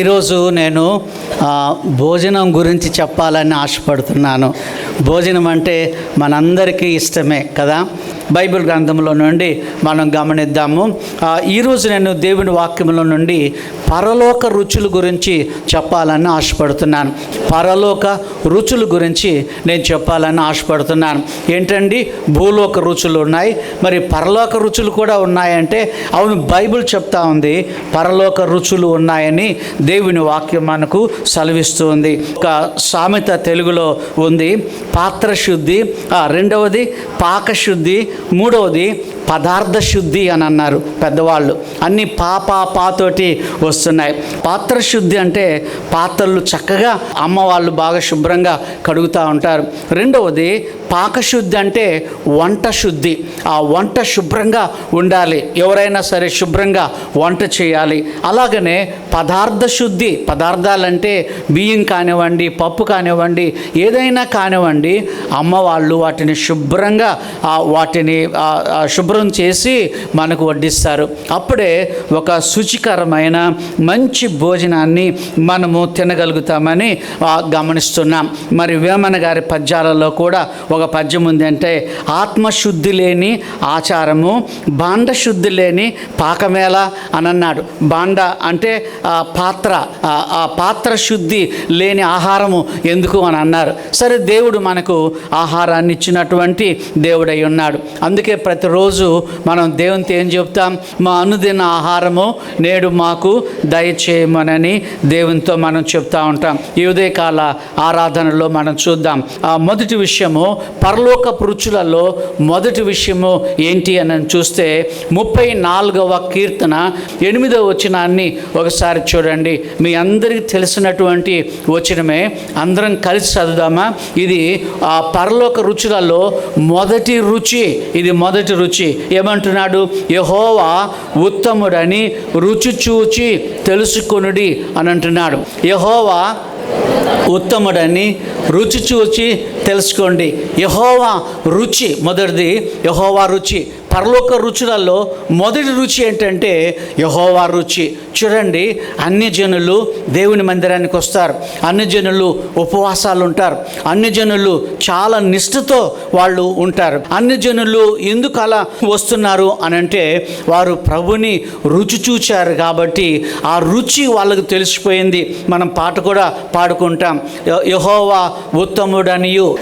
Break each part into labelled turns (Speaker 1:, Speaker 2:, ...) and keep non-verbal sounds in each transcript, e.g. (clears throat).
Speaker 1: ఈరోజు నేను భోజనం గురించి చెప్పాలని ఆశపడుతున్నాను. భోజనం అంటే మనందరికీ ఇష్టమే కదా? బైబిల్ గ్రంథంలో నుండి మనం గమనిద్దాము. ఈరోజు నేను దేవుని వాక్యంలో నుండి పరలోక రుచుల గురించి చెప్పాలని ఆశపడుతున్నాను. పరలోక రుచుల గురించి నేను చెప్పాలని ఆశపడుతున్నాను. ఏంటండి? భూలోక రుచులు ఉన్నాయి. మరి పరలోక రుచులు కూడా ఉన్నాయంటే అవును బైబిల్ చెప్తా ఉంది పరలోక రుచులు ఉన్నాయని దేవుని వాక్యం మనకు సెలవిస్తుంది. ఒక సామెత తెలుగులో ఉంది. పాత్రశుద్ధి. రెండవది పాకశుద్ధి. మూడవది పదార్థ శుద్ధి అని అన్నారు పెద్దవాళ్ళు. అన్ని పా పాతోటి వస్తున్నాయి. పాత్ర శుద్ధి అంటే పాత్రలు చక్కగా అమ్మ వాళ్ళు బాగా శుభ్రంగా కడుగుతూ ఉంటారు. రెండవది పాకశుద్ధి అంటే వంట శుద్ధి ఆ వంట శుభ్రంగా ఉండాలి. ఎవరైనా సరే శుభ్రంగా వంట చేయాలి. అలాగనే పదార్థ శుద్ధి పదార్థాలంటే బియ్యం కానివ్వండి పప్పు కానివ్వండి ఏదైనా కానివ్వండి అమ్మ వాళ్ళు వాటిని శుభ్రంగా వాటిని శుభ్ర ఆ, చేసి మనకు వడ్డిస్తారు. అప్పుడే ఒక శుచికరమైన మంచి భోజనాన్ని మనము తినగలుగుతామని గమనిస్తున్నాం. మరి వేమన గారి పద్యాలలో కూడా ఒక పద్యం ఉంది అంటే ఆత్మశుద్ధి లేని ఆచారము బాండ శుద్ధి లేని పాకమేళ అని అన్నాడు బాండ అంటే ఆ పాత్ర ఆ పాత్ర శుద్ధి లేని ఆహారము ఎందుకు అని అన్నారు. సరే దేవుడు మనకు ఆహారాన్ని ఇచ్చినటువంటి దేవుడై ఉన్నాడు. అందుకే ప్రతిరోజు మనం దేవునితో ఏం చెప్తాం? మా అనుదిన ఆహారము నేడు మాకు దయచేయమనని దేవునితో మనం చెప్తా ఉంటాం. ఈ ఉదయకాల ఆరాధనలో మనం చూద్దాం. ఆ మొదటి విషయము పరలోకపు రుచులలో మొదటి విషయము ఏంటి అని చూస్తే ముప్పై నాలుగవ కీర్తన ఎనిమిదవ వచనాన్ని ఒకసారి చూడండి. మీ అందరికీ తెలిసినటువంటి వచనమే. అందరం కలిసి చదువుదామా? ఇది ఆ పరలోక రుచులలో మొదటి రుచి. ఇది మొదటి రుచి. ఏమంటున్నాడు? యహోవా ఉత్తముడని రుచి చూచి తెలుసుకొనుడి అని అంటున్నాడు యహోవా ఉత్తముడని రుచి చూచి తెలుసుకోండి. యహోవా రుచి మొదటిది. యహోవా రుచి పరలోక రుచులలో మొదటి రుచి ఏంటంటే యహోవా రుచి. చూడండి అన్ని జనులు దేవుని మందిరానికి వస్తారు. అన్ని జనులు ఉపవాసాలు ఉంటారు అన్ని జనులు చాలా నిష్ఠతో వాళ్ళు ఉంటారు. అన్ని జనులు ఎందుకు అలా వస్తున్నారు అని అంటే వారు ప్రభుని రుచి చూచారు కాబట్టి ఆ రుచి వాళ్ళకు తెలిసిపోయింది. మనం పాట కూడా పాడుకుంటాం. యహోవా ఉత్తముడనియు.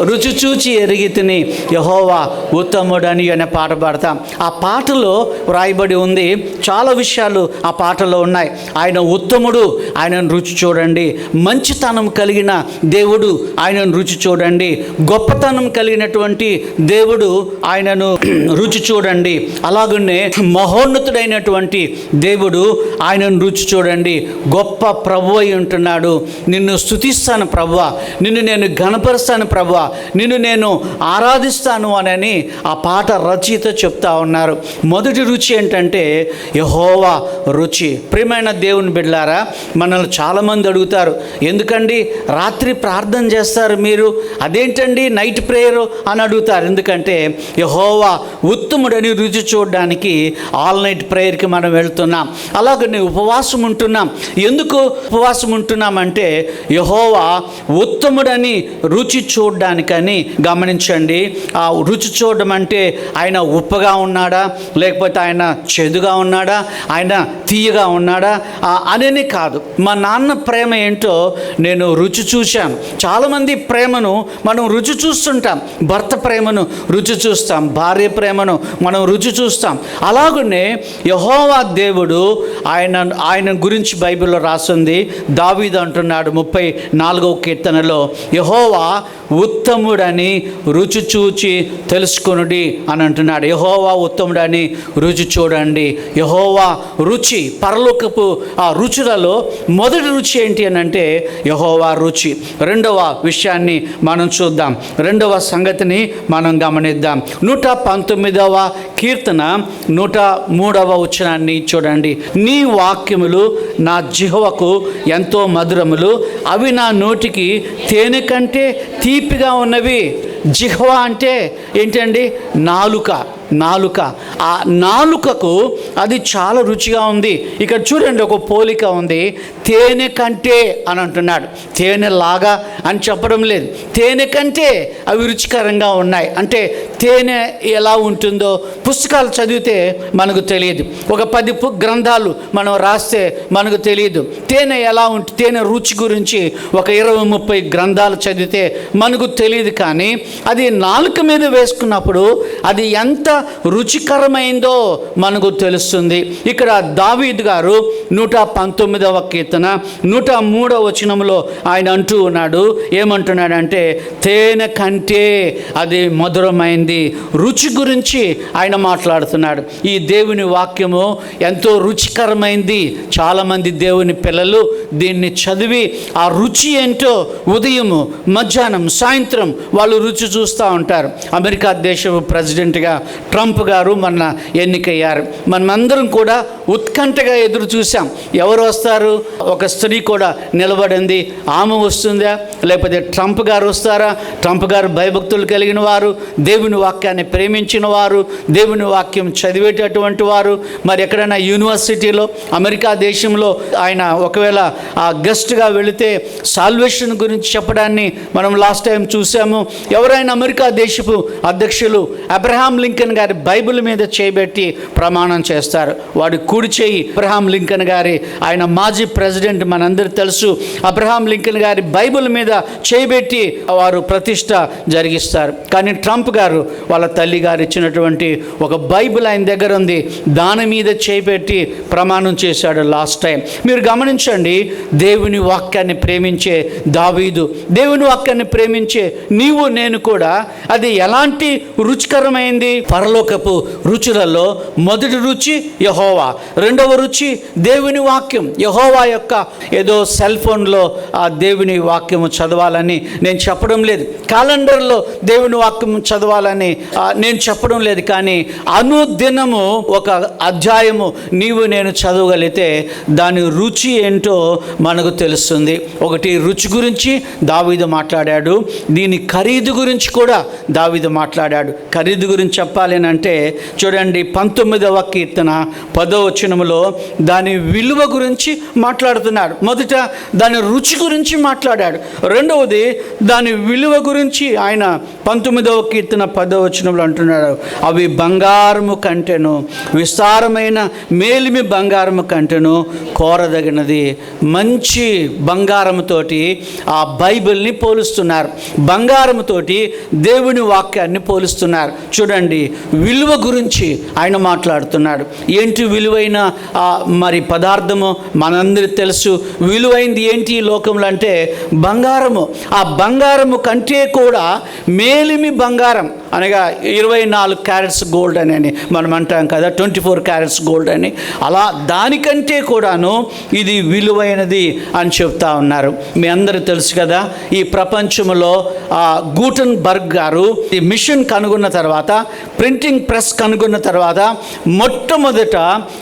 Speaker 1: రుచి చూచి ఎరిగి తిని యహోవా ఉత్తముడని అనే పాట పాడతాం. ఆ పాటలో వ్రాయబడి ఉంది చాలా విషయాలు ఆ పాటలో ఉన్నాయి. ఆయన ఉత్తముడు ఆయనను రుచి చూడండి. మంచితనం కలిగిన దేవుడు ఆయనను రుచి చూడండి. గొప్పతనం కలిగినటువంటి దేవుడు ఆయనను (clears throat) రుచి చూడండి. అలాగనే మహోన్నతుడైనటువంటి దేవుడు ఆయనను రుచి చూడండి. గొప్ప ప్రభు అయి ఉంటున్నాడు. నిన్ను స్థుతిస్తాను ప్రభు. నిన్ను నేను గణపరుస్తాను ప్రభు. నిన్ను నేను ఆరాధిస్తాను అనని ఆ పాట రచ రచయిత చెప్తా ఉన్నారు. మొదటి రుచి ఏంటంటే యహోవా రుచి. ప్రియమైన దేవుని బిడ్డారా మనల్ని చాలామంది అడుగుతారు ఎందుకండి రాత్రి ప్రార్థన చేస్తారు మీరు? అదేంటండి నైట్ ప్రేయర్? అని అడుగుతారు. ఎందుకంటే యహోవా ఉత్తముడని రుచి చూడడానికి ఆల్ నైట్ ప్రేయర్కి మనం వెళ్తున్నాం. అలాగని ఉపవాసం ఉంటున్నాం. ఎందుకు ఉపవాసం ఉంటున్నామంటే యహోవా ఉత్తముడని రుచి చూడడానికని గమనించండి. ఆ రుచి చూడడం అంటే ఆయన ఆయన ఉప్పగా ఉన్నాడా? లేకపోతే ఆయన చెదుగా ఉన్నాడా? ఆయన తీయగా ఉన్నాడా? అనేది కాదు. మా నాన్న ప్రేమ ఏంటో నేను రుచి చూశాను. చాలామంది ప్రేమను మనం రుచి చూస్తుంటాం. భర్త ప్రేమను రుచి చూస్తాం. భార్య ప్రేమను మనం రుచి చూస్తాం. అలాగనే యహోవా దేవుడు ఆయన ఆయన గురించి బైబిల్లో రాస్తుంది దావీదు అంటున్నాడు ముప్పై నాలుగవ కీర్తనలో యహోవా ఉత్తముడని రుచి చూచి తెలుసుకొనుడి అని అంటున్నాడు. యహోవా ఉత్తముడని రుచి చూడండి. యహోవా రుచి పరలోకపు ఆ రుచులలో మొదటి రుచి ఏంటి అని అంటే యహోవా రుచి. రెండవ విషయాన్ని మనం చూద్దాం. రెండవ సంగతిని మనం గమనిద్దాం. నూట పంతొమ్మిదవ కీర్తన నూట మూడవ వచనాన్ని చూడండి. నీ వాక్యములు నా జిహ్వకు ఎంతో మధురములు. అవి నా నోటికి తేనె కంటే తీపిగా ఉన్నవి. జిహ్వా అంటే ఏంటండి? నాలుక. నాలుక. ఆ నాలుకకు అది చాలా రుచిగా ఉంది. ఇక్కడ చూడండి ఒక పోలిక ఉంది. తేనె కంటే అని అంటున్నాడు. తేనె లాగా అని చెప్పడం లేదు. తేనె కంటే అవి రుచికరంగా ఉన్నాయి. అంటే తేనె ఎలా ఉంటుందో పుస్తకాలు చదివితే మనకు తెలియదు. ఒక పది గ్రంథాలు మనం రాస్తే మనకు తెలియదు. తేనె ఎలా ఉంటుంది తేనె రుచి గురించి ఒక ఇరవై ముప్పై గ్రంథాలు చదివితే మనకు తెలియదు కానీ అది నాలుక మీద వేసుకున్నప్పుడు అది ఎంత రుచికరమైందో మనకు తెలుస్తుంది. ఇక్కడ దావీద్ గారు నూట పంతొమ్మిదవ కీర్తన నూట మూడవ వచనంలో ఆయన అంటూ ఉన్నాడు. ఏమంటున్నాడంటే తేనె కంటే అది మధురమైంది. రుచి గురించి ఆయన మాట్లాడుతున్నాడు. ఈ దేవుని వాక్యము ఎంతో రుచికరమైంది. చాలామంది దేవుని పిల్లలు దీన్ని చదివి ఆ రుచి ఏంటో ఉదయము మధ్యాహ్నం సాయంత్రం వాళ్ళు రుచి చూస్తూ ఉంటారు. అమెరికా దేశపు ప్రెసిడెంట్గా ట్రంప్ గారు మన ఎన్నికయ్యారు. మనమందరం కూడా ఉత్కంఠగా ఎదురు చూసాం ఎవరు వస్తారు? ఒక స్త్రీ కూడా నిలబడింది. ఆమె వస్తుందా? లేకపోతే ట్రంప్ గారు వస్తారా? ట్రంప్ గారు భయభక్తులు కలిగిన వారు దేవుని వాక్యాన్ని ప్రేమించిన వారు దేవుని వాక్యం చదివేటటువంటి వారు. మరి ఎక్కడైనా యూనివర్సిటీలో అమెరికా దేశంలో ఆయన ఒకవేళ ఆ గెస్ట్గా వెళితే సాల్వేషన్ గురించి చెప్పడాన్ని మనం లాస్ట్ టైం చూసాము ఎవరైనా అమెరికా దేశపు అధ్యక్షులు అబ్రహాం లింకన్ గారి బైబిల్ మీద చేయబెట్టి ప్రమాణం చేస్తారు. వాడి కుడి చేయి. అబ్రహాం లింకన్ గారి ఆయన మాజీ ప్రెసిడెంట్ మనందరూ తెలుసు. అబ్రహాం లింకన్ గారి బైబిల్ మీద చేయబెట్టి వారు ప్రతిష్ట జరిగిస్తారు. కానీ ట్రంప్ గారు వాళ్ళ తల్లి గారు ఇచ్చినటువంటి ఒక బైబిల్ ఆయన దగ్గర ఉంది. దాని మీద చేపెట్టి ప్రమాణం చేశాడు లాస్ట్ టైం. మీరు గమనించండి దేవుని వాక్యాన్ని ప్రేమించే దావీదు. దేవుని వాక్యాన్ని ప్రేమించే నీవు నేను కూడా. అది ఎలాంటి రుచికరమైంది? పరలోకపు రుచులలో మొదటి రుచి యహోవా. రెండవ రుచి దేవుని వాక్యం. యహోవా యొక్క ఏదో సెల్ ఫోన్లో ఆ దేవుని వాక్యము చదవాలని నేను చెప్పడం లేదు. క్యాలెండర్లో దేవుని వాక్యం చదవాలని నేను చెప్పడం లేదు. కానీ అనుదినము ఒక అధ్యాయము నీవు నేను చదవగలిగితే దాని రుచి ఏంటో మనకు తెలుస్తుంది. ఒకటి రుచి గురించి దావీదు మాట్లాడాడు. దీని ఖరీదు గురించి కూడా దావీదు మాట్లాడాడు. ఖరీదు గురించి చెప్పాలి అంటే చూడండి పంతొమ్మిదవ కీర్తన పదో వచనములో దాని విలువ గురించి మాట్లాడుతున్నాడు. మొదట దాని రుచి గురించి మాట్లాడాడు. రెండవది దాని విలువ గురించి ఆయన పంతొమ్మిదవ కీర్తన పదో వచనంలో అంటున్నాడు. అవి బంగారము కంటెను విస్తారమైన మేలిమి బంగారము కంటెను కోరదగినది. మంచి బంగారముతోటి ఆ బైబిల్ని పోలుస్తున్నారు. బంగారముతోటి దేవుని వాక్యాన్ని పోలుస్తున్నారు. చూడండి విలువ గురించి ఆయన మాట్లాడుతున్నాడు. ఏంటి విలువైన మరి పదార్థము? మనందరికి తెలుసు విలువైంది ఏంటి ఈ లోకంలో అంటే బంగారము. ఆ బంగారము కంటే కూడా మేలిమి బంగారం. అనగా ఇరవై నాలుగు క్యారెట్స్ గోల్డ్ అని అని మనం అంటాం కదా ట్వంటీ ఫోర్ క్యారెట్స్ గోల్డ్ అని. అలా దానికంటే కూడాను ఇది విలువైనది అని చెప్తా ఉన్నారు. మీ అందరూ తెలుసు కదా ఈ ప్రపంచంలో ఆ, గూటన్ బర్గ్ గారు ఈ మిషన్ కనుగొన్న తర్వాత ప్రింట్ ప్రింటింగ్ ప్రెస్ కనుగొన్న తర్వాత మొట్టమొదట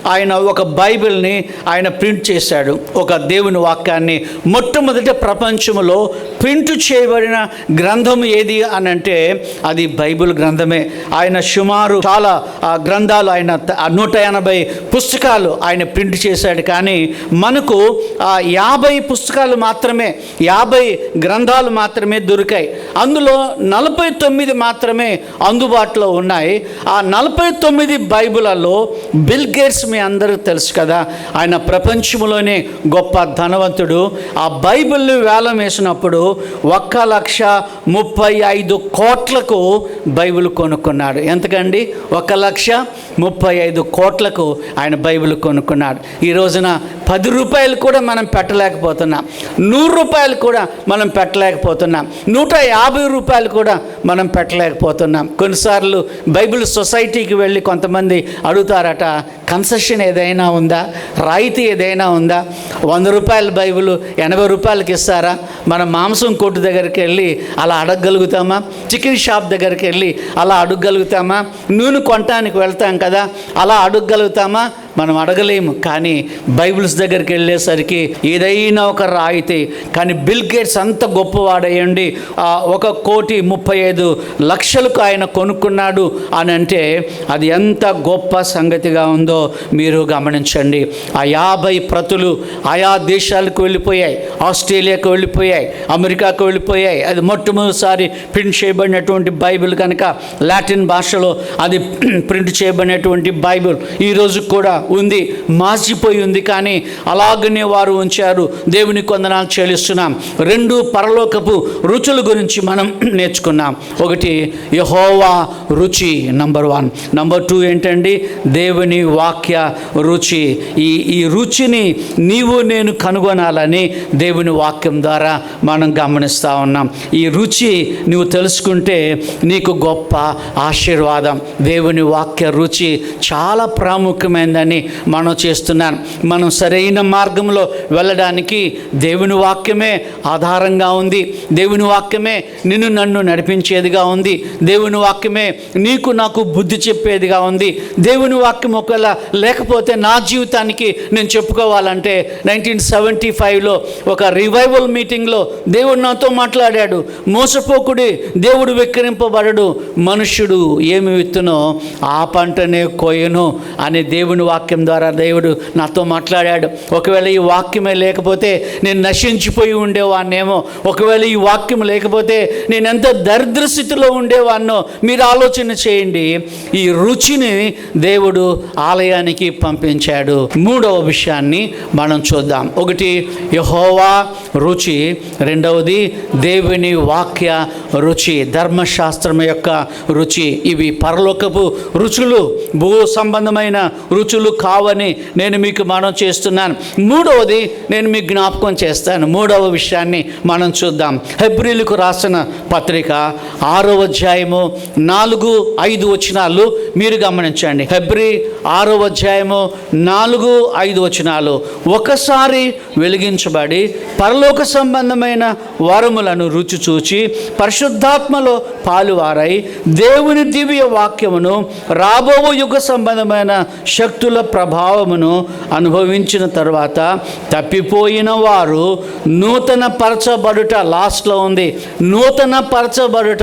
Speaker 1: ఆయన ఒక బైబిల్ని ఆయన ప్రింట్ చేశాడు. ఒక దేవుని వాక్యాన్ని మొట్టమొదట ప్రపంచంలో ప్రింట్ చేయబడిన గ్రంథం ఏది అని అంటే అది బైబిల్ గ్రంథమే. ఆయన సుమారు చాలా ఆ, గ్రంథాలు ఆయన నూట ఎనభై పుస్తకాలు ఆయన ప్రింట్ చేశాడు. కానీ మనకు ఆ యాభై పుస్తకాలు మాత్రమే యాభై గ్రంథాలు మాత్రమే దొరికాయి. అందులో నలభై తొమ్మిది మాత్రమే అందుబాటులో ఉన్నాయి. ఆ నలభై తొమ్మిది బైబులలో బిల్ గేట్స్ మీ అందరూ తెలుసు కదా. ఆయన ప్రపంచంలోనే గొప్ప ధనవంతుడు. ఆ బైబిల్ని వేలం వేసినప్పుడు ఒక్క లక్ష ముప్పై ఐదు కోట్లకు బైబిల్ కొనుక్కున్నాడు. ఎంతకండి? ఒక లక్ష ముప్పై ఐదు కోట్లకు ఆయన బైబిల్ కొనుక్కున్నాడు. ఈ రోజున పది రూపాయలు కూడా మనం పెట్టలేకపోతున్నాం. నూరు రూపాయలు కూడా మనం పెట్టలేకపోతున్నాం. నూట యాభై రూపాయలు కూడా మనం పెట్టలేకపోతున్నాం. కొన్నిసార్లు బైబిల్ సొసైటీకి వెళ్ళి కొంతమంది అడుగుతారట కన్సెషన్ ఏదైనా ఉందా? రాయితీ ఏదైనా ఉందా? వంద రూపాయల బైబిల్ ఎనభై రూపాయలకి ఇస్తారా? మనం మాంసం కొట్టు దగ్గరికి వెళ్ళి అలా అడగగలుగుతామా? చికెన్ షాప్ దగ్గరికి వెళ్ళి అలా అడగగలుగుతామా? నూనె కొనటానికి వెళ్తాం కదా అలా అడగగలుగుతామా? మనం అడగలేము. కానీ బైబిల్స్ దగ్గరికి వెళ్ళేసరికి ఏదైనా ఒక రాయితీ కానీ బిల్ గేట్స్ అంత గొప్పవాడయ్యండి. ఒక కోటి ముప్పై ఐదు లక్షలకు ఆయన కొనుక్కున్నాడు అని అంటే అది ఎంత గొప్ప సంగతిగా ఉందో మీరు గమనించండి. ఆ యాభై ప్రతులు ఆయా దేశాలకు వెళ్ళిపోయాయి. ఆస్ట్రేలియాకు వెళ్ళిపోయాయి. అమెరికాకు వెళ్ళిపోయాయి. అది మొట్టమొదటిసారి ప్రింట్ చేయబడినటువంటి బైబిల్ కనుక లాటిన్ భాషలో అది (clears throat) ప్రింట్ చేయబడినటువంటి బైబిల్. ఈ కూడా ఉంది మాసిపోయి ఉంది కానీ అలాగనే వారు ఉంచారు. దేవుని కొందనాలు చెల్లిస్తున్నాం. రెండు పరలోకపు రుచుల గురించి మనం (clears throat) నేర్చుకున్నాం. ఒకటి యహోవా రుచి నంబర్ వన్. నంబర్ టూ ఏంటండి? దేవుని వాక్య రుచి. ఈ ఈ రుచిని నీవు నేను కనుగొనాలని దేవుని వాక్యం ద్వారా మనం గమనిస్తూ ఉన్నాం. ఈ రుచి నువ్వు తెలుసుకుంటే నీకు గొప్ప ఆశీర్వాదం. దేవుని వాక్య రుచి చాలా ప్రాముఖ్యమైందని ప్రాముఖ్యమైనదని మనం చేస్తున్నాను మనం సరైన మార్గంలో వెళ్ళడానికి దేవుని వాక్యమే ఆధారంగా ఉంది. దేవుని వాక్యమే నిన్ను నన్ను నడిపించేదిగా ఉంది. దేవుని వాక్యమే నీకు నాకు బుద్ధి చెప్పేదిగా ఉంది. దేవుని వాక్యం ఒకవేళ లేకపోతే నా జీవితానికి నేను చెప్పుకోవాలంటే నైన్టీన్ సెవెంటీ ఫైవ్లో ఒక రివైవల్ మీటింగ్లో దేవుడు నాతో మాట్లాడాడు. మోసపోకుడి దేవుడు వెక్కిరింపబడడు. మనుష్యుడు ఏమి విత్తునో ఆ పంటనే కోయను అనే దేవుని వాక్యం వాక్యం ద్వారా దేవుడు నాతో మాట్లాడాడు. ఒకవేళ ఈ వాక్యమే లేకపోతే నేను నశించిపోయి ఉండేవాన్నేమో ఒకవేళ ఈ వాక్యం లేకపోతే నేను ఎంత దరిద్ర స్థితిలో ఉండేవాన్నో మీరు ఆలోచన చేయండి. ఈ రుచిని దేవుడు ఆలయానికి పంపించాడు. మూడవ విషయాన్ని మనం చూద్దాం. ఒకటి యహోవా రుచి. రెండవది దేవుని వాక్య రుచి. ధర్మశాస్త్రం యొక్క రుచి. ఇవి పరలోకపు రుచులు భూ సంబంధమైన రుచులు కావని నేను మీకు మనం చేస్తున్నాను. మూడవది నేను మీకు జ్ఞాపకం చేస్తాను. మూడవ విషయాన్ని మనం చూద్దాం. హెబ్రిలకు రాసిన పత్రిక ఆరో అధ్యాయము నాలుగు ఐదు వచనాలు మీరు గమనించండి. హెబ్రి ఆరో అధ్యాయము నాలుగు ఐదు వచనాలు. ఒకసారి వెలిగించబడి పరలోక సంబంధమైన వరములను రుచి చూచి పరిశుద్ధాత్మలో పాలువారై దేవుని దివ్య వాక్యమును రాబో యుగ సంబంధమైన శక్తుల ప్రభావమును అనుభవించిన తర్వాత తప్పిపోయిన వారు నూతన పరచబడుట లాస్ట్లో ఉంది. నూతన పరచబడుట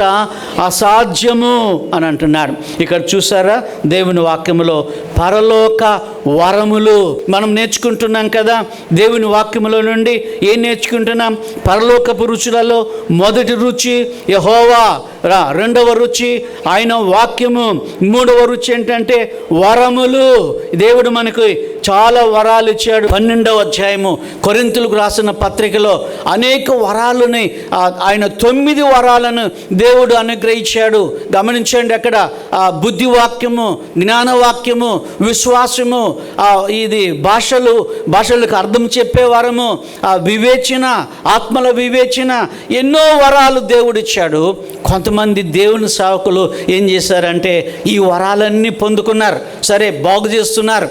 Speaker 1: అసాధ్యము అని అంటున్నాడు ఇక్కడ చూసారా? దేవుని వాక్యములో పరలోక వరములు మనం నేర్చుకుంటున్నాం కదా? దేవుని వాక్యములో నుండి ఏం నేర్చుకుంటున్నాం? పరలోకపు రుచులలో మొదటి రుచి యహోవా. రా రెండవ రుచి ఆయన వాక్యము. మూడవ రుచి ఏంటంటే వరములు. దేవుడు మనకు చాలా వరాలు ఇచ్చాడు. పన్నెండవ అధ్యాయము కొరింతలకు రాసిన పత్రికలో అనేక వరాలని ఆయన తొమ్మిది వరాలను దేవుడు అనుగ్రహించాడు. గమనించండి అక్కడ ఆ బుద్ధి వాక్యము జ్ఞానవాక్యము విశ్వాసము ఇది భాషలు భాషలకు అర్థం చెప్పే వరము ఆ వివేచన ఆత్మల వివేచన ఎన్నో వరాలు దేవుడిచ్చాడు కొంతమంది దేవుని సేవకులు ఏం చేశారంటే ఈ వరాలన్నీ పొందుకున్నారు. సరే బాగు చేస్తున్నారు.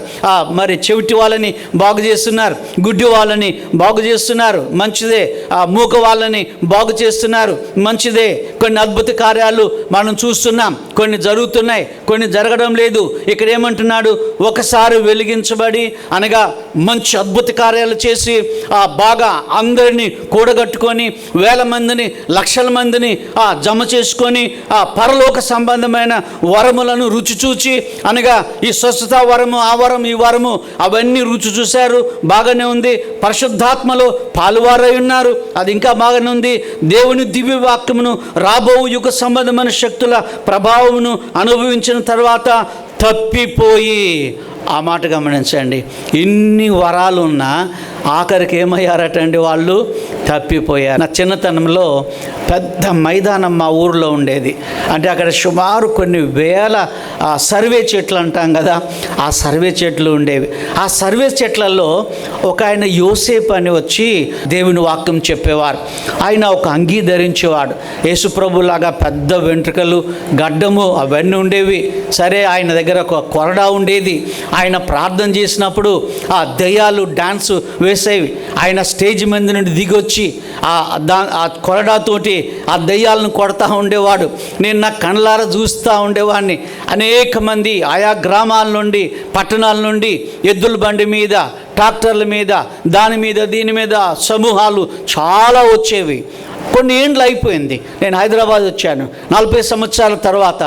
Speaker 1: మరి చెవిటి వాళ్ళని బాగు చేస్తున్నారు గుడ్డి వాళ్ళని బాగు చేస్తున్నారు మంచిదే ఆ మూక వాళ్ళని బాగు చేస్తున్నారు మంచిదే. కొన్ని అద్భుత కార్యాలు మనం చూస్తున్నాం కొన్ని జరుగుతున్నాయి కొన్ని జరగడం లేదు. ఇక్కడ ఏమంటున్నాడు? ఒకసారి వెలిగించబడి అనగా మంచి అద్భుత కార్యాలు చేసి ఆ బాగా అందరినీ కూడగట్టుకొని వేల మందిని లక్షల మందిని ఆ జమ చేసుకొని ఆ పరలోక సంబంధమైన వరములను రుచి చూచి అనగా ఈ స్వస్థత వరము ఆ వరం ఈ వరము అవన్నీ రుచి చూశారు బాగానే ఉంది. పరిశుద్ధాత్మలో పాలువారై ఉన్నారు. అది ఇంకా బాగానే ఉంది. దేవుని దివ్య వాక్యమును రాబో యుగ సంబంధమైన శక్తుల ప్రభావమును అనుభవించిన తర్వాత తప్పిపోయి ఆ మాట గమనించండి. ఇన్ని వరాలు ఉన్నా ఆఖరికి ఏమయ్యారటండి వాళ్ళు? తప్పిపోయారు. నా చిన్నతనంలో పెద్ద మైదానం మా ఊరిలో ఉండేది. అంటే అక్కడ సుమారు కొన్ని వేల ఆ సర్వే చెట్లు అంటాం కదా ఆ సర్వే చెట్లు ఉండేవి. ఆ సర్వే చెట్లలో ఒక ఆయన యోసేపు అని వచ్చి దేవుని వాక్యం చెప్పేవారు. ఆయన ఒక అంగీ ధరించేవాడు యేసుప్రభులాగా పెద్ద వెంట్రుకలు గడ్డము అవన్నీ ఉండేవి. సరే ఆయన దగ్గర ఒక కొరడా ఉండేది. ఆయన ప్రార్థన చేసినప్పుడు ఆ దయ్యాలు డాన్స్ వేసేవి ఆయన స్టేజ్ మీద నుండి దిగొచ్చి ఆ దా ఆ కొరడాతోటి ఆ దయ్యాలను కొడతా ఉండేవాడు. నేను నా కళ్ళారా చూస్తూ ఉండేవాడిని. అనేక మంది ఆయా గ్రామాల నుండి పట్టణాల నుండి ఎద్దుల బండి మీద ట్రాక్టర్ల మీద దాని మీద దీని మీద సమూహాలు చాలా వచ్చేవి. కొన్ని ఏండ్లు అయిపోయింది. నేను హైదరాబాద్ వచ్చాను. నలభై సంవత్సరాల తర్వాత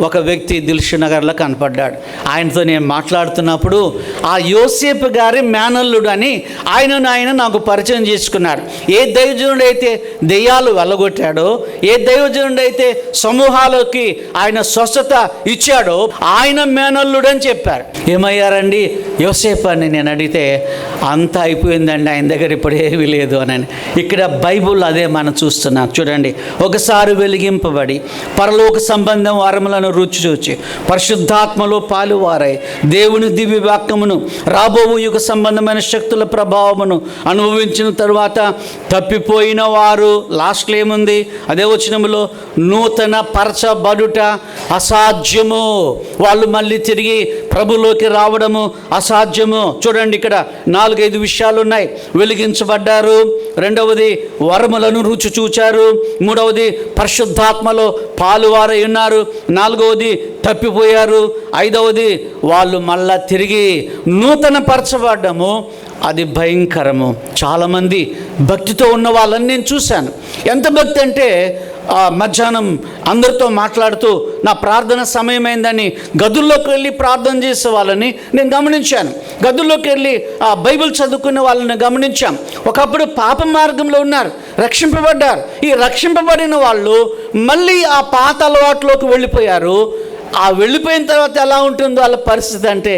Speaker 1: ఒక వ్యక్తి దిల్షు నగర్లో కనపడ్డాడు. ఆయనతో నేను మాట్లాడుతున్నప్పుడు ఆ యోసేపు గారి మేనల్లుడు అని ఆయనను ఆయన నాకు పరిచయం చేసుకున్నాడు ఏ దైవజనుడు అయితే దెయ్యాలు వెళ్ళగొట్టాడో ఏ దైవజనుడు అయితే సమూహాలకి ఆయన స్వస్థత ఇచ్చాడో ఆయన మేనల్లుడు అని చెప్పారు. ఏమయ్యారండి? యోసేపు అని నేను అడిగితే అంతా అయిపోయిందండి ఆయన దగ్గర ఇప్పుడు ఏమీ లేదు అని ఇక్కడ బైబుల్ అదే మనం చూస్తున్నాం. చూడండి ఒకసారి వెలిగింపబడి పరలోక సంబంధం వరములను రుచి చూచి పరిశుద్ధాత్మలో పాలువారై దేవుని దివ్య వాక్యమును రాబోవు యుగ సంబంధమైన శక్తుల ప్రభావమును అనుభవించిన తరువాత తప్పిపోయిన వారు లాస్ట్లో ఏముంది? అదే వచనంలో నూతన పరచబడుట అసాధ్యము. వాళ్ళు మళ్ళీ తిరిగి ప్రభులోకి రావడము అసాధ్యము. చూడండి ఇక్కడ నాలుగైదు విషయాలు ఉన్నాయి వెలిగించబడ్డారు. రెండవది వరములను రుచి చూచారు. మూడవది పరిశుద్ధాత్మలో పాలువారై ఉన్నారు. నాలుగవది తప్పిపోయారు. ఐదవది వాళ్ళు మళ్ళా తిరిగి నూతన పరచబడ్డము అది భయంకరము. చాలామంది భక్తితో ఉన్న వాళ్ళని నేను చూశాను. ఎంత భక్తి అంటే మధ్యాహ్నం అందరితో మాట్లాడుతూ నా ప్రార్థన సమయమైందని గదుల్లోకి వెళ్ళి ప్రార్థన చేసే వాళ్ళని నేను గమనించాను. గదుల్లోకి వెళ్ళి ఆ బైబిల్ చదువుకునే వాళ్ళని గమనించాం. ఒకప్పుడు పాప మార్గంలో ఉన్నారు రక్షింపబడ్డారు. ఈ రక్షింపబడిన వాళ్ళు మళ్ళీ ఆ పాత అలవాట్లోకి వెళ్ళిపోయారు. ఆ వెళ్ళిపోయిన తర్వాత ఎలా ఉంటుందో వాళ్ళ పరిస్థితి అంటే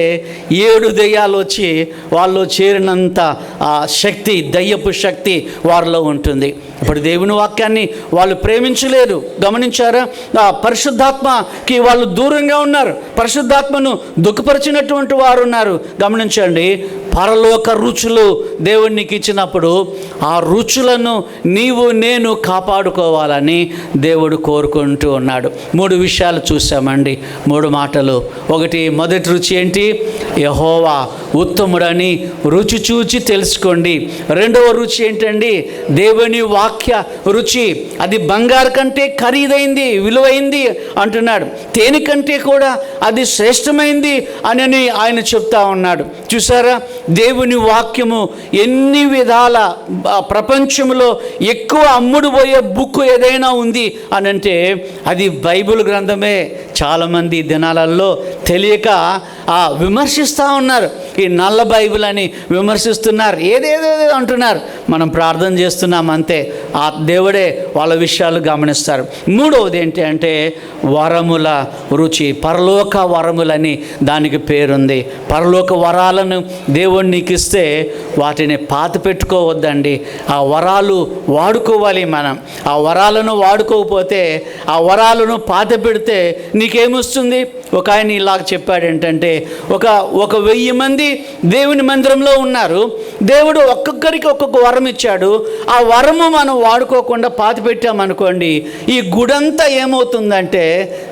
Speaker 1: ఏడు దెయ్యాలు వచ్చి వాళ్ళు చేరినంత ఆ శక్తి దయ్యపు శక్తి వారిలో ఉంటుంది. ఇప్పుడు దేవుని వాక్యాన్ని వాళ్ళు ప్రేమించలేరు గమనించారా? ఆ పరిశుద్ధాత్మకి వాళ్ళు దూరంగా ఉన్నారు. పరిశుద్ధాత్మను దుఃఖపరిచినటువంటి వారు ఉన్నారు. గమనించండి పరలోక రుచులు దేవునికి ఇచ్చినప్పుడు ఆ రుచులను నీవు నేను కాపాడుకోవాలని దేవుడు కోరుకుంటూ ఉన్నాడు. మూడు విషయాలు చూసామండి మూడు మాటలు. ఒకటి మొదటి రుచి ఏంటి? యహోవా ఉత్తముడని రుచి చూచి తెలుసుకోండి. రెండవ రుచి ఏంటండి? దేవుని వాక్య రుచి. అది బంగారు కంటే ఖరీదైంది విలువైంది అంటున్నాడు. తేనె కంటే కూడా అది శ్రేష్టమైంది అని ఆయన చెప్తా ఉన్నాడు. చూసారా? దేవుని వాక్యము ఎన్ని విధాల ప్రపంచంలో ఎక్కువ అమ్ముడు పోయే బుక్ ఏదైనా ఉంది అని అంటే అది బైబిల్ గ్రంథమే చాలామంది దినాలలో తెలియక ఆ విమర్శిస్తూ ఉన్నారు. ఈ నల్ల బైబిల్ అని విమర్శిస్తున్నారు. ఏదేదో అంటున్నారు. మనం ప్రార్థన చేస్తున్నాం అంతే. ఆ దేవుడే వాళ్ళ విషయాలు గమనిస్తారు. మూడవది ఏంటి అంటే వరముల రుచి. పరలోక వరములని దానికి పేరుంది. పరలోక వరాలను దేవుడు నీకు ఇస్తే వాటిని పాత పెట్టుకోవద్దండి. ఆ వరాలు వాడుకోవాలి మనం. ఆ వరాలను వాడుకోకపోతే ఆ వరాలను పాత పెడితే నీ నీకేమొస్తుంది? ఒక ఆయన ఇలాగ చెప్పాడు ఏంటంటే ఒక ఒక వెయ్యి మంది దేవుని మందిరంలో ఉన్నారు. దేవుడు ఒక్కొక్కరికి ఒక్కొక్క వరం ఇచ్చాడు. ఆ వరము మనం వాడుకోకుండా పాతి పెట్టామనుకోండి ఈ గుడంతా ఏమవుతుందంటే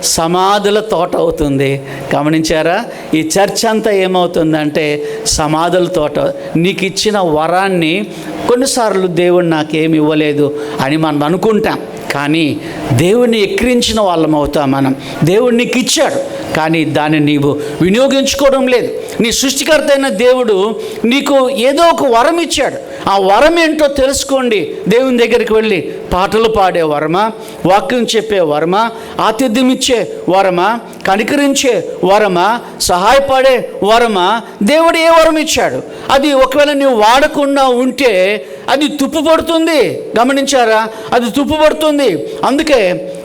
Speaker 1: సమాధుల తోట అవుతుంది. గమనించారా? ఈ చర్చ్ అంతా ఏమవుతుందంటే సమాధుల తోట. నీకు ఇచ్చిన వరాన్ని కొన్నిసార్లు దేవుడు నాకేమి ఇవ్వలేదు అని మనం అనుకుంటాం. కానీ దేవుణ్ణి ఎక్కిరించిన వాళ్ళం అవుతాం మనం. దేవుడు నీకు ఇచ్చాడు కానీ దాన్ని నీవు వినియోగించుకోవడం లేదు. నీ సృష్టికర్త అయిన దేవుడు నీకు ఏదో ఒక వరం ఇచ్చాడు. ఆ వరం ఏంటో తెలుసుకోండి. దేవుని దగ్గరికి వెళ్ళి పాటలు పాడే వరమా? వాక్యం చెప్పే వరమా? ఆతిథ్యం ఇచ్చే వరమా? కనికరించే వరమా? సహాయపడే వరమా? దేవుడు ఏ వరం ఇచ్చాడు? అది ఒకవేళ నీవు వాడకుండా ఉంటే అది తుప్పుపడుతుంది గమనించారా? అది తుప్పుపడుతుంది అందుకే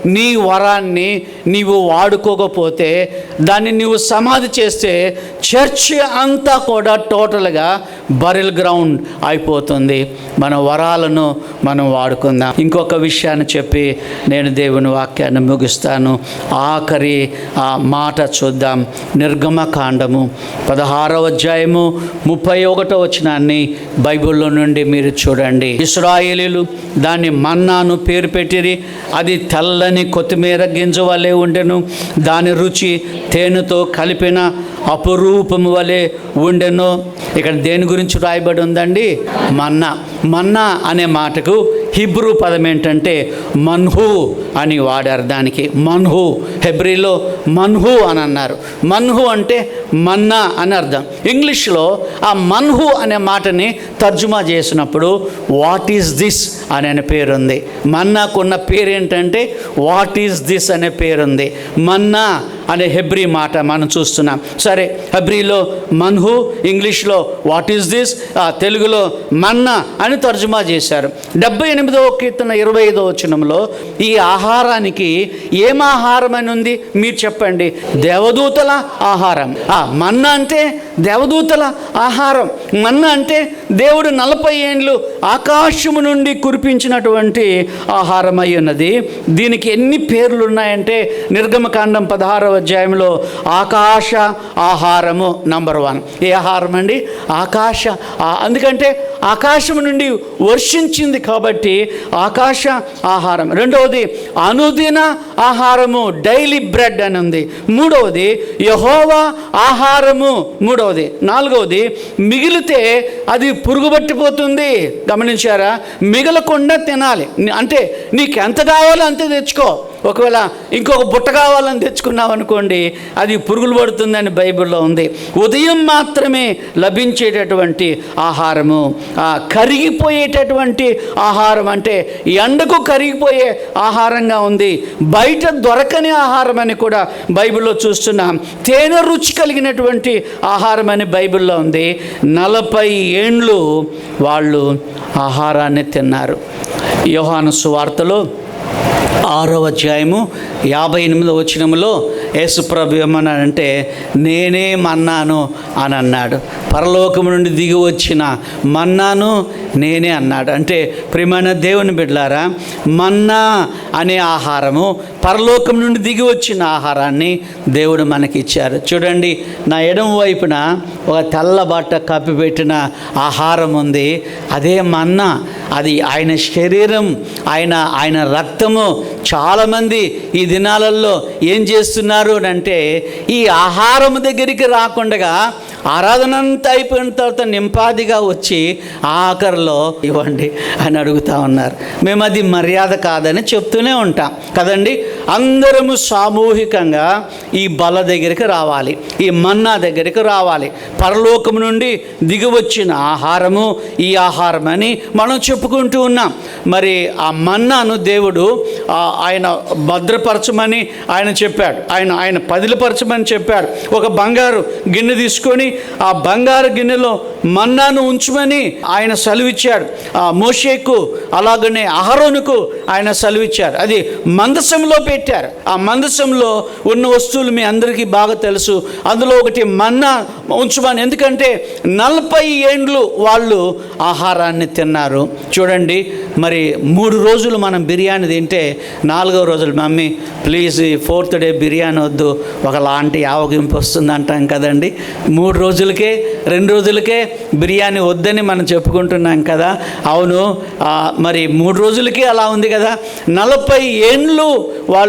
Speaker 1: నీ వరాన్ని నీవు వాడుకోకపోతే దాన్ని నీవు సమాధి చేస్తే చర్చ్ అంతా కూడా టోటల్గా బరిల్ గ్రౌండ్ అయిపోతుంది. మన వరాలను మనం వాడుకుందాం. ఇంకొక విషయాన్ని చెప్పి నేను దేవుని వాక్యాన్ని ముగిస్తాను. ఆఖరి ఆ మాట చూద్దాం. నిర్గమకాండము పదహారవ అధ్యాయము ముప్పై ఒకటో వచనాన్ని బైబిల్లో నుండి మీరు చూడండి. ఇస్రాయేలీలు దాన్ని మన్నాను పేరు పెట్టిరి అది తెల్లని కొత్తిమీర గింజ వలె ఉండెను. దాని రుచి తేనెతో కలిపిన అపురూపము వలె ఉండెను. ఇక్కడ దేని గురించి రాయబడి ఉందండి? మన్నా. మన్నా అనే మాటకు హిబ్రూ పదం ఏంటంటే మన్హు అని వాడారు దానికి. మన్హు హెబ్రిలో మన్హు అని అన్నారు. మన్హు అంటే మన్నా అని అర్థం. ఇంగ్లీష్లో ఆ మన్హు అనే మాటని తర్జుమా చేసినప్పుడు వాట్ ఈస్ దిస్? అనే పేరు ఉంది మన్నాకున్న పేరు ఏంటంటే వాట్ ఈస్ దిస్? అనే పేరు ఉంది మన్నా అనే హెబ్రీ మాట మనం చూస్తున్నాం. సరే హెబ్రీలో మన్హు ఇంగ్లీష్లో వాట్ ఈస్ దిస్? తెలుగులో మన్నా అని తర్జుమా చేశారు. డెబ్బై ఎనిమిదవ కీర్తన ఇరవై ఐదవ వచనంలో ఈ ఆహారానికి ఏం ఆహారం అని ఉంది? మీరు చెప్పండి. దేవదూతల ఆహారం. మన్నా అంటే దేవదూతల ఆహారం. మన్నా అంటే దేవుడు నలభై ఏండ్లు ఆకాశము నుండి కురిపించినటువంటి ఆహారం అయి ఉన్నది. దీనికి ఎన్ని పేర్లు ఉన్నాయంటే నిర్గమకాండం పదహారవ అధ్యాయంలో ఆకాశ ఆహారము నంబర్ వన్. ఏ ఆహారం అండి ఆకాశ అందుకంటే ఆకాశం నుండి వర్షించింది కాబట్టి ఆకాశ ఆహారం. రెండవది అనుదిన ఆహారము డైలీ బ్రెడ్ అని ఉంది. మూడవది యహోవా ఆహారము. మూడవది నాలుగవది మిగిలితే అది పురుగు పట్టిపోతుంది గమనించారా? మిగలకుండా తినాలి. అంటే నీకు ఎంత కావాలో అంతే తెచ్చుకో. ఒకవేళ ఇంకొక బుట్ట కావాలని తెచ్చుకున్నాం అనుకోండి అది పురుగులు పడుతుందని బైబిల్లో ఉంది. ఉదయం మాత్రమే లభించేటటువంటి ఆహారము. ఆ, కరిగిపోయేటటువంటి ఆహారం అంటే ఎండకు కరిగిపోయే ఆహారంగా ఉంది. బయట దొరకని ఆహారం అని కూడా బైబిల్లో చూస్తున్నాం. తేనె రుచి కలిగినటువంటి ఆహారం అని బైబిల్లో ఉంది. నలభై ఏండ్లు వాళ్ళు ఆహారాన్ని తిన్నారు. యోహాను సువార్తలో ఆరో అధ్యాయము యాభై ఎనిమిదో వచ్చినములో యేసుప్రభు ఏమన్నాడంటే నేనే మన్నాను అని అన్నాడు. పరలోకము నుండి దిగి వచ్చిన మన్నాను నేనే అన్నాడు. అంటే ప్రియమైన దేవుని బిడ్డలారా మన్నా అనే ఆహారము పరలోకం నుండి దిగి వచ్చిన ఆహారాన్ని దేవుడు మనకి ఇచ్చారు చూడండి నా ఎడమ వైపున ఒక తెల్ల బట్ట కప్పిపెట్టిన ఆహారం ఉంది. అదే మన్న అది ఆయన శరీరం ఆయన ఆయన రక్తము. చాలామంది ఈ దినాలలో ఏం చేస్తున్నారు అంటే ఈ ఆహారం దగ్గరికి రాకుండా ఆరాధన అంతా అయిపోయిన తర్వాత నింపాదిగా వచ్చి ఆఖరిలో ఇవ్వండి అని అడుగుతా ఉన్నారు. మేము అది మర్యాద కాదని చెప్తూనే ఉంటాం. కదండి? అందరము సామూహికంగా ఈ బల దగ్గరికి రావాలి ఈ మన్నా దగ్గరికి రావాలి. పరలోకం నుండి దిగివచ్చిన ఆహారము ఈ ఆహారం అని మనం చెప్పుకుంటూ ఉన్నాం. మరి ఆ మన్నాను దేవుడు ఆయన భద్రపరచమని ఆయన చెప్పాడు. ఆయన ఆయన పదిలపరచమని చెప్పాడు. ఒక బంగారు గిన్నె తీసుకొని ఆ బంగారు గిన్నెలో మన్నాను ఉంచమని ఆయన సెలవిచ్చాడు. ఆ మోషేకు అలాగనే అహరోనుకు ఆయన సెలవిచ్చారు. అది మందసంలో పెట్టారు. ఆ మందసంలో ఉన్న వస్తువులు మీ అందరికీ బాగా తెలుసు. అందులో ఒకటి మన్నా ఉంచుమని ఎందుకంటే నలభై ఏండ్లు వాళ్ళు ఆహారాన్ని తిన్నారు. చూడండి మరి మూడు రోజులు మనం బిర్యానీ తింటే నాలుగో రోజులు మమ్మీ ప్లీజ్ ఈ ఫోర్త్ డే బిర్యానీ వద్దు. ఒకలాంటి ఆవగింపు వస్తుంది అంటాం కదండి. మూడు రోజులకే రెండు రోజులకే బిర్యానీ వద్దని మనం చెప్పుకుంటున్నాం కదా. అవును మరి మూడు రోజులకే అలా ఉంది కదా. నలభై ఏండ్లు వాళ్ళు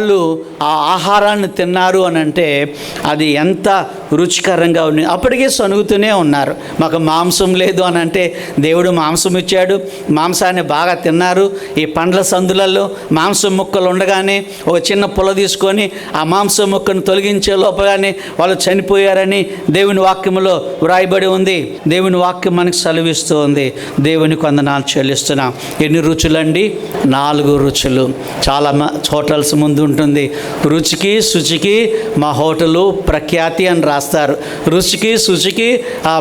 Speaker 1: ఆ ఆహారాన్ని తిన్నారు అని అంటే అది ఎంత రుచికరంగా ఉంది. అప్పటికే సనుగుతూనే ఉన్నారు. మాకు మాంసం లేదు అని అంటే దేవుడు మాంసం ఇచ్చాడు. మాంసాన్ని బాగా తిన్నారు. ఈ పండ్ల సందులలో మాంసం ముక్కలు ఉండగానే ఒక చిన్న పుల్ల తీసుకొని ఆ మాంసం ముక్కను తొలగించే లోపగానే వాళ్ళు చనిపోయారని దేవుని వాక్యంలో వ్రాయబడి ఉంది. దేవుని వాక్యం మనకు సెలవిస్తూ ఉంది. దేవుని కొందనాలు చెల్లిస్తున్నాం. ఎన్ని రుచులండి? నాలుగు రుచులు. చాలా మ- హోటల్స్ ముందు ఉంటుంది. రుచికి శుచికి మా హోటలు ప్రఖ్యాతి అని రాస్తారు. రుచికి శుచికి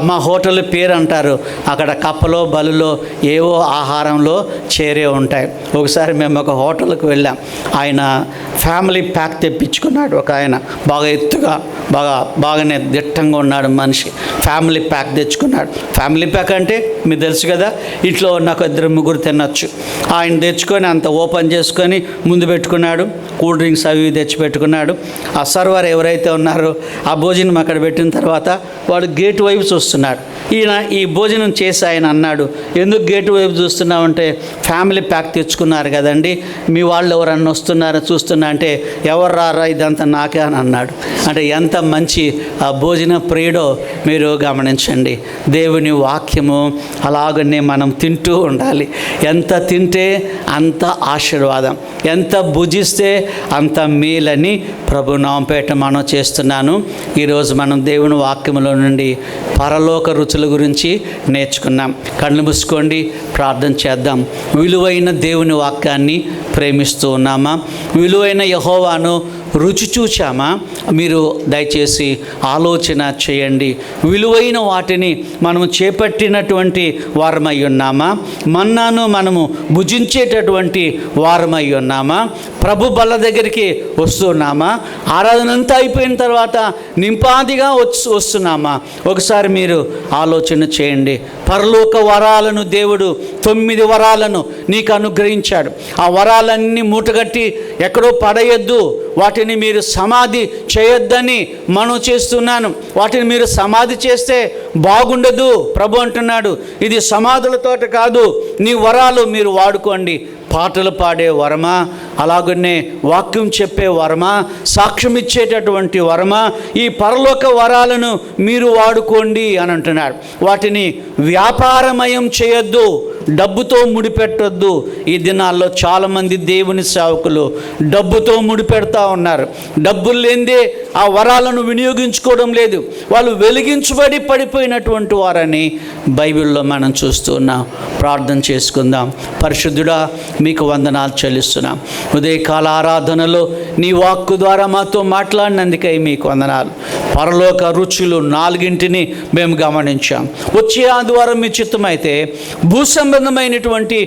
Speaker 1: మా హోటల్ పేరు అంటారు. అక్కడ కప్పలో బలులో ఏవో ఆహారంలో చేరే ఉంటాయి. ఒకసారి మేము ఒక హోటల్కి వెళ్ళాం. ఆయన ఫ్యామిలీ ప్యాక్ తెప్పించుకున్నాడు ఒక ఆయన. బాగా ఎత్తుగా బాగా బాగానే దిట్టంగా ఉన్నాడు మనిషి. ఫ్యామిలీ ప్యాక్ తెచ్చుకున్నాడు. ఫ్యామిలీ ప్యాక్ అంటే మీకు తెలుసు కదా ఇంట్లో నాకు ఇద్దరు ముగ్గురు తినొచ్చు. ఆయన తెచ్చుకొని అంత ఓపెన్ చేసుకొని ముందు పెట్టుకున్నాడు. కూల్ డ్రింక్స్ అవి తెచ్చి తెచ్చిపెట్టుకున్నాడు ఆ సర్వర్ ఎవరైతే ఉన్నారో ఆ భోజనం అక్కడ పెట్టిన తర్వాత వాడు గేట్ వైపు చూస్తున్నాడు. ఈయన ఈ భోజనం చేసి ఆయన అన్నాడు ఎందుకు గేట్ వైపు చూస్తున్నామంటే ఫ్యామిలీ ప్యాక్ తెచ్చుకున్నారు కదండి. మీ వాళ్ళు ఎవరన్నా వస్తున్నారో చూస్తున్నా అంటే ఎవరు రారా ఇదంతా నాకే అని అన్నాడు. అంటే ఎంత మంచి ఆ భోజన ప్రియుడో మీరు గమనించండి. దేవుని వాక్యము అలాగనే మనం తింటూ ఉండాలి. ఎంత తింటే అంత ఆశీర్వాదం. ఎంత భుజిస్తే అంత మేలని ప్రభు నాంపేట మనం చేస్తున్నాను. ఈరోజు మనం దేవుని వాక్యములో నుండి పరలోక రుచుల గురించి నేర్చుకున్నాం. కళ్ళు మూసుకోండి ప్రార్థన చేద్దాం. విలువైన దేవుని వాక్యాన్ని ప్రేమిస్తూ ఉన్నామా? విలువైన యహోవాను రుచి చూచామా? మీరు దయచేసి ఆలోచన చేయండి. విలువైన వాటిని మనము చేపట్టినటువంటి వారమై ఉన్నామా? మన్నాను మనము భుజించేటటువంటి వారమై ఉన్నామా? ప్రభు బల్ల దగ్గరికి వస్తున్నామా? ఆరాధన అంతా అయిపోయిన తర్వాత నింపాదిగా వచ్చి వస్తున్నామా? ఒకసారి మీరు ఆలోచన చేయండి. పరలోక వరాలను దేవుడు తొమ్మిది వరాలను నీకు అనుగ్రహించాడు. ఆ వరాలన్నీ మూటగట్టి ఎక్కడో పడేయొద్దు. వాటిని మీరు సమాధి చేయొద్దని మనం చేస్తున్నాను. వాటిని మీరు సమాధి చేస్తే బాగుండదు ప్రభు అంటున్నాడు. ఇది సమాధుల తోట కాదు నీ వరాలు మీరు వాడుకోండి. పాటలు పాడే వరమా? అలాగనే వాక్యం చెప్పే వరమా? సాక్ష్యం ఇచ్చేటటువంటి వరమా? ఈ పరలోక వరాలను మీరు వాడుకోండి అని అంటున్నారు వాటిని వ్యాపారమయం చేయొద్దు. డబ్బుతో ముడిపెట్టొద్దు. ఈ దినాల్లో చాలామంది దేవుని సేవకులు డబ్బుతో ముడిపెడతా ఉన్నారు. డబ్బులు లేనిదే ఆ వరాలను వినియోగించుకోవడం లేదు. వాళ్ళు వెలిగించబడి పడిపోయినటువంటి వారని బైబిల్లో మనం చూస్తున్నాం ప్రార్థన చేసుకుందాం. పరిశుద్ధుడా మీకు వందనాలు చెల్లిస్తున్నాం. ఉదయకాల ఆరాధనలో నీ వాక్కు ద్వారా మాతో మాట్లాడినందుకై మీకు వందనాలు. పరలోక రుచులు నాలుగింటిని మేము గమనించాం. వచ్చే ఆదివారం మీ చిత్తమైతే భూసం సంబంధమైనటువంటి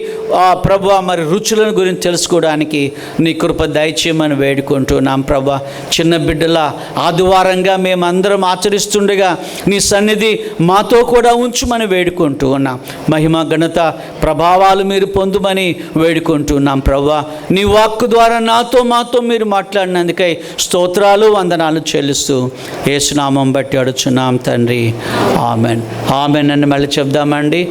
Speaker 1: ప్రభు మరి రుచులను గురించి తెలుసుకోవడానికి నీ కృప దయచేయమని వేడుకుంటున్నాం ప్రభా చిన్న బిడ్డల ఆదివారంగా మేమందరం ఆచరిస్తుండగా నీ సన్నిధి మాతో కూడా ఉంచుమని వేడుకుంటూ ఉన్నాం. మహిమ ఘనత ప్రభావాలు మీరు పొందుమని వేడుకుంటున్నాం ప్రభా. నీ వాక్కు ద్వారా నాతో మాతో మీరు మాట్లాడినందుకై స్తోత్రాలు వందనాలు చెల్లిస్తూ ఏసునామం బట్టి అడుచున్నాం తండ్రి. ఆమెన్. ఆమెన్ అని మళ్ళీ చెప్దామండి.